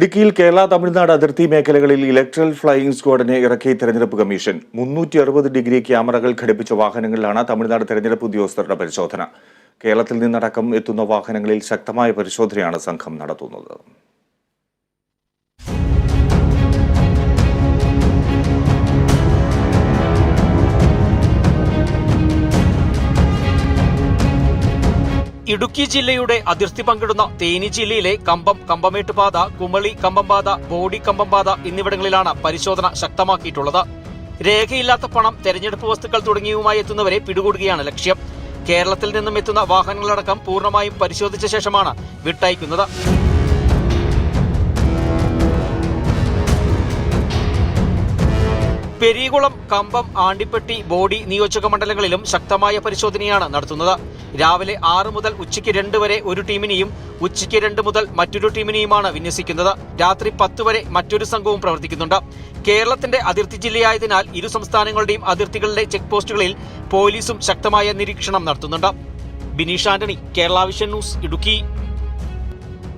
ഇടുക്കിയിൽ കേരള തമിഴ്നാട് അതിർത്തി മേഖലകളിൽ ഇലക്ട്രൽ ഫ്ലൈയിംഗ് സ്ക്വാഡിനെ ഇറക്കി തെരഞ്ഞെടുപ്പ് കമ്മീഷൻ. മുന്നൂറ്റി അറുപത് ഡിഗ്രി ക്യാമറകൾ ഘടിപ്പിച്ച വാഹനങ്ങളിലാണ് തമിഴ്നാട് തെരഞ്ഞെടുപ്പ് ഉദ്യോഗസ്ഥരുടെ പരിശോധന. കേരളത്തിൽ നിന്നടക്കം എത്തുന്ന വാഹനങ്ങളിൽ ശക്തമായ പരിശോധനയാണ് സംഘം നടത്തുന്നത്. ഇടുക്കി ജില്ലയുടെ അതിർത്തി പങ്കിടുന്ന തേനി ജില്ലയിലെ കമ്പം കമ്പമേട്ടുപാത കുമളി കമ്പംപാത ബോഡി കമ്പംപാത എന്നിവിടങ്ങളിലാണ് പരിശോധന ശക്തമാക്കിയിട്ടുള്ളത്. രേഖയില്ലാത്ത പണം തെരഞ്ഞെടുപ്പ് വസ്തുക്കൾ തുടങ്ങിയവുമായി എത്തുന്നവരെ പിടികൂടുകയാണ് ലക്ഷ്യം. കേരളത്തിൽ നിന്നും എത്തുന്ന വാഹനങ്ങളടക്കം പൂർണമായും പരിശോധിച്ച ശേഷമാണ് വിട്ടയക്കുന്നത്. പെരിയകുളം കമ്പം ആണ്ടിപ്പെട്ടി ബോഡി നിയോജക മണ്ഡലങ്ങളിലും ശക്തമായ പരിശോധനയാണ് നടത്തുന്നത്. രാവിലെ ആറ് മുതൽ ഉച്ചയ്ക്ക് രണ്ട് വരെ ഒരു ടീമിനെയും ഉച്ചയ്ക്ക് രണ്ട് മുതൽ മറ്റൊരു ടീമിനെയുമാണ് വിന്യസിക്കുന്നത്. രാത്രി പത്ത് വരെ മറ്റൊരു സംഘവും പ്രവർത്തിക്കുന്നുണ്ട്. കേരളത്തിന്റെ അതിർത്തി ജില്ലയായതിനാൽ ഇരു സംസ്ഥാനങ്ങളുടെയും അതിർത്തികളിലെ ചെക്ക് പോസ്റ്റുകളിൽ പോലീസും ശക്തമായ നിരീക്ഷണം നടത്തുന്നുണ്ട്. Bineesh Antony Kerala vision news Idukki.